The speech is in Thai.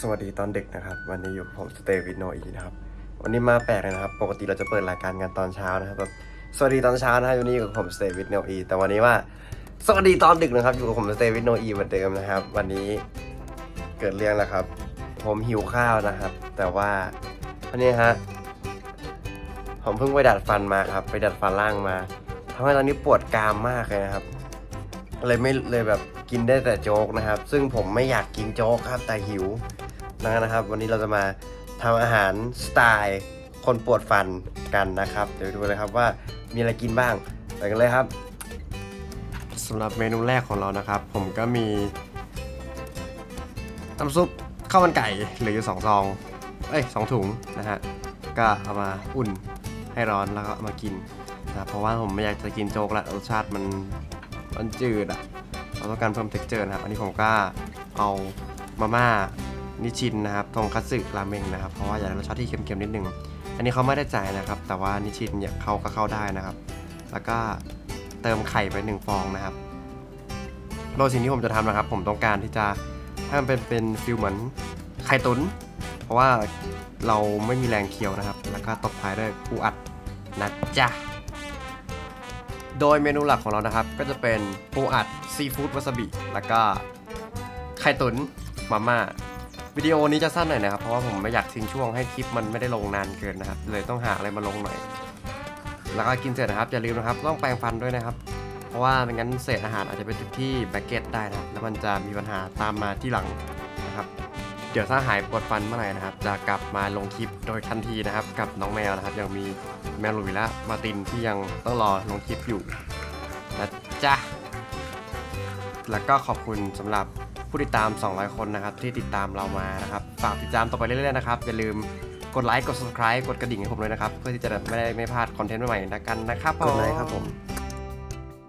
สวัสดีตอนดึกนะครับ วันนี้อยู่กับผมสเตวินโนอีนะครับ วันนี้มาแปลกเลยนะครับ ปกติเราจะเปิดรายการกันตอนเช้านะครับแบบสวัสดีตอนเช้านะครับวันนี้อยู่กับผมสเตวินโนอีแต่วันนี้ว่า สวัสดีตอนดึกนะครับ อยู่กับผมสเตวินโนอีเหมือนเดิมนะครับ วันนี้เกิดเรื่องแล้วครับ ผมหิวข้าวนะครับ แต่ว่าวันนี้ฮะผมเพิ่งไปดัดฟันมาครับ ไปดัดฟันล่างมาทำให้ตอนนี้ปวดกรามมากเลยนะครับ เลยไม่เลยแบบกินได้แต่โจ๊กนะครับ ซึ่งผมไม่อยากกินโจ๊กครับแต่หิวนะครับ วันนี้เราจะมาทำอาหารสไตล์คนปวดฟันกันนะครับ เดี๋ยวดูเลยครับว่ามีอะไรกินบ้างไปกันเลยครับสำหรับเมนูแรกของเรานะครับ ผมก็มีน้ำซุปข้าวมันไก่เหลืออยู่สองซองเอ้ยสองถุงนะฮะก็เอามาอุ่นให้ร้อนแล้วก็เอามากินนะเพราะว่าผมไม่อยากจะกินโจ๊กละรสชาติมัน มันจืดอะเราต้องการเพิ่ม texture นะครับ อันนี้ผมก็เอามาม่านิชินนะครับทงคัตสึราเมงนะครับ เพราะว่าอยากได้รสชาติที่เค็มๆนิดนึง อันนี้เขาไม่ได้จ่ายนะครับ แต่ว่านิชินเนี่ยเขาก็เข้าได้นะครับ แล้วก็เติมไข่ไปหนึ่งฟองนะครับโดยสิ่งที่ผมจะทำนะครับ ผมต้องการที่จะให้มันเป็นเป็นฟิลเหมือนไข่ตุน เพราะว่าเราไม่มีแรงเคี้ยวนะครับ แล้วก็ตบท้ายด้วยปูอัดนะจ๊ะ โดยเมนูหลักของเรานะครับ ก็จะเป็นปูอัดซีฟู้ดวาซาบิ แล้วก็ไข่ตุ๋นมาม่าวิดีโอนี้จะสั้นหน่อยนะครับ เพราะว่าผมไม่อยากทิ้งช่วงให้คลิปมันไม่ได้ลงนานเกินนะครับ เลยต้องหาอะไรมาลงหน่อย แล้วก็กินเสร็จนะครับอย่าลืมนะครับต้องแปรงฟันด้วยนะครับ เพราะว่าไม่งั้นเศษอาหารอาจจะไปติดที่แบกเก็ตได้นะครับแล้วมันจะมีปัญหาตามมาที่หลัง ดี๋ยวถ้าหายปวดฟันเมื่อไหร่นะครับ จะกลับมาลงคลิปโดยทันทีนะครับ กับน้องแมวนะครับ ยังมีแมวหลุยและมาตินที่ยังต้องรอลงคลิปอยู่นะจ๊ะแล้วก็ขอบคุณสำหรับผู้ติดตาม 200 คนนะครับ ที่ติดตามเรามานะครับฝากติดตามต่อไปเรื่อยๆนะครับอย่าลืมกดไลค์กด subscribe กดกระดิ่งให้ผมด้วยนะครับ เพื่อที่จะไม่ได้ไม่พลาดคอนเทนต์ใหม่ๆนะกันนะครับกดไลค์ครับผม